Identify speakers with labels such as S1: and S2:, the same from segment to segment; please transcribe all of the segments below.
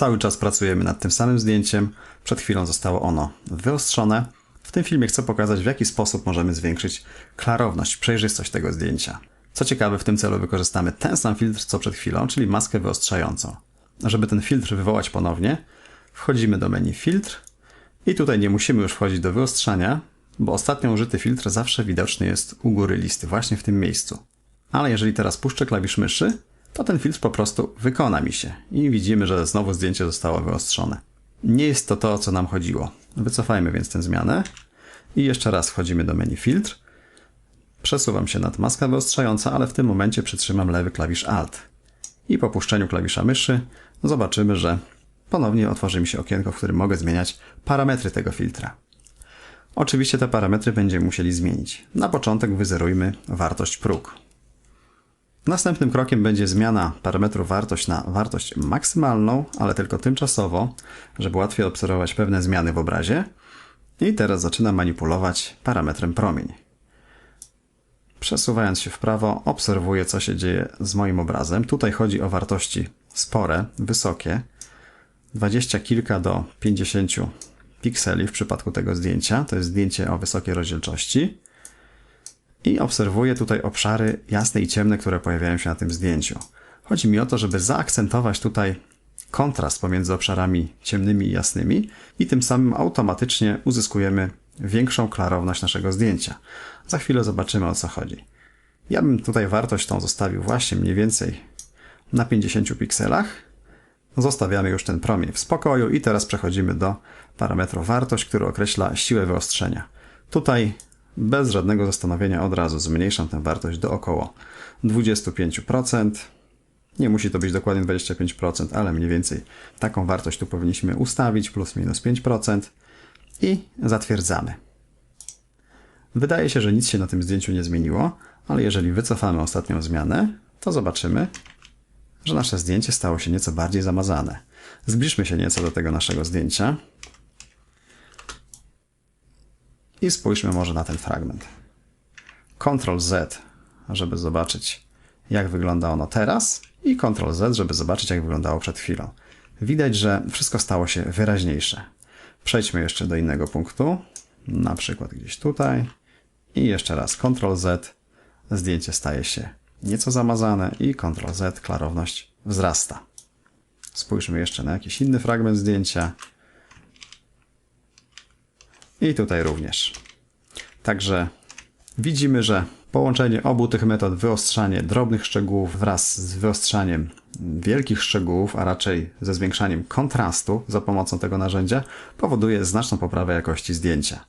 S1: Cały czas pracujemy nad tym samym zdjęciem. Przed chwilą zostało ono wyostrzone. W tym filmie chcę pokazać, w jaki sposób możemy zwiększyć klarowność, przejrzystość tego zdjęcia. Co ciekawe, w tym celu wykorzystamy ten sam filtr co przed chwilą, czyli maskę wyostrzającą. Żeby ten filtr wywołać ponownie, wchodzimy do menu filtr i tutaj nie musimy już wchodzić do wyostrzania, bo ostatnio użyty filtr zawsze widoczny jest u góry listy, właśnie w tym miejscu. Ale jeżeli teraz puszczę klawisz myszy, to ten filtr po prostu wykona mi się i widzimy, że znowu zdjęcie zostało wyostrzone. Nie jest to to, o co nam chodziło. Wycofajmy więc tę zmianę i jeszcze raz wchodzimy do menu filtr. Przesuwam się nad maska wyostrzająca, ale w tym momencie przytrzymam lewy klawisz Alt. I po puszczeniu klawisza myszy zobaczymy, że ponownie otworzy mi się okienko, w którym mogę zmieniać parametry tego filtra. Oczywiście te parametry będziemy musieli zmienić. Na początek wyzerujmy wartość próg. Następnym krokiem będzie zmiana parametru wartość na wartość maksymalną, ale tylko tymczasowo, żeby łatwiej obserwować pewne zmiany w obrazie. I teraz zaczynam manipulować parametrem promień. Przesuwając się w prawo, obserwuję, co się dzieje z moim obrazem. Tutaj chodzi o wartości spore, wysokie, 20 kilka do 50 pikseli w przypadku tego zdjęcia. To jest zdjęcie o wysokiej rozdzielczości. I obserwuję tutaj obszary jasne i ciemne, które pojawiają się na tym zdjęciu. Chodzi mi o to, żeby zaakcentować tutaj kontrast pomiędzy obszarami ciemnymi i jasnymi i tym samym automatycznie uzyskujemy większą klarowność naszego zdjęcia. Za chwilę zobaczymy o co chodzi. Ja bym tutaj wartość tą zostawił właśnie mniej więcej na 50 pikselach. Zostawiamy już ten promień w spokoju i teraz przechodzimy do parametru wartość, który określa siłę wyostrzenia. Tutaj bez żadnego zastanowienia od razu zmniejszam tę wartość do około 25%. Nie musi to być dokładnie 25%, ale mniej więcej taką wartość tu powinniśmy ustawić, plus minus 5% i zatwierdzamy. Wydaje się, że nic się na tym zdjęciu nie zmieniło, ale jeżeli wycofamy ostatnią zmianę, to zobaczymy, że nasze zdjęcie stało się nieco bardziej zamazane. Zbliżmy się nieco do tego naszego zdjęcia i spójrzmy może na ten fragment. Ctrl Z, żeby zobaczyć, jak wygląda ono teraz, i Ctrl Z, żeby zobaczyć, jak wyglądało przed chwilą. Widać, że wszystko stało się wyraźniejsze. Przejdźmy jeszcze do innego punktu, na przykład gdzieś tutaj, i jeszcze raz Ctrl Z, zdjęcie staje się nieco zamazane, i Ctrl Z, klarowność wzrasta. Spójrzmy jeszcze na jakiś inny fragment zdjęcia. I tutaj również. Także widzimy, że połączenie obu tych metod, wyostrzanie drobnych szczegółów wraz z wyostrzaniem wielkich szczegółów, a raczej ze zwiększaniem kontrastu za pomocą tego narzędzia, powoduje znaczną poprawę jakości zdjęcia.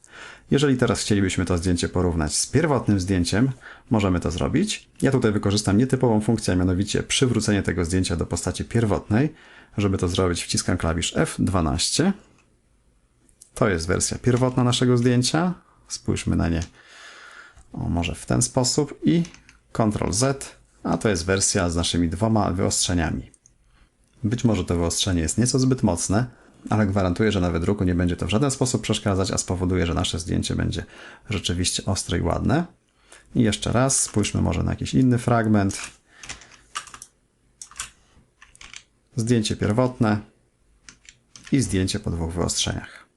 S1: Jeżeli teraz chcielibyśmy to zdjęcie porównać z pierwotnym zdjęciem, możemy to zrobić. Ja tutaj wykorzystam nietypową funkcję, a mianowicie przywrócenie tego zdjęcia do postaci pierwotnej. Żeby to zrobić, wciskam klawisz F12 to jest wersja pierwotna naszego zdjęcia. Spójrzmy na nie o, może w ten sposób i Ctrl Z, a to jest wersja z naszymi dwoma wyostrzeniami. Być może to wyostrzenie jest nieco zbyt mocne, ale gwarantuję, że na wydruku nie będzie to w żaden sposób przeszkadzać, a spowoduje, że nasze zdjęcie będzie rzeczywiście ostre i ładne. I jeszcze raz spójrzmy może na jakiś inny fragment. Zdjęcie pierwotne i zdjęcie po dwóch wyostrzeniach.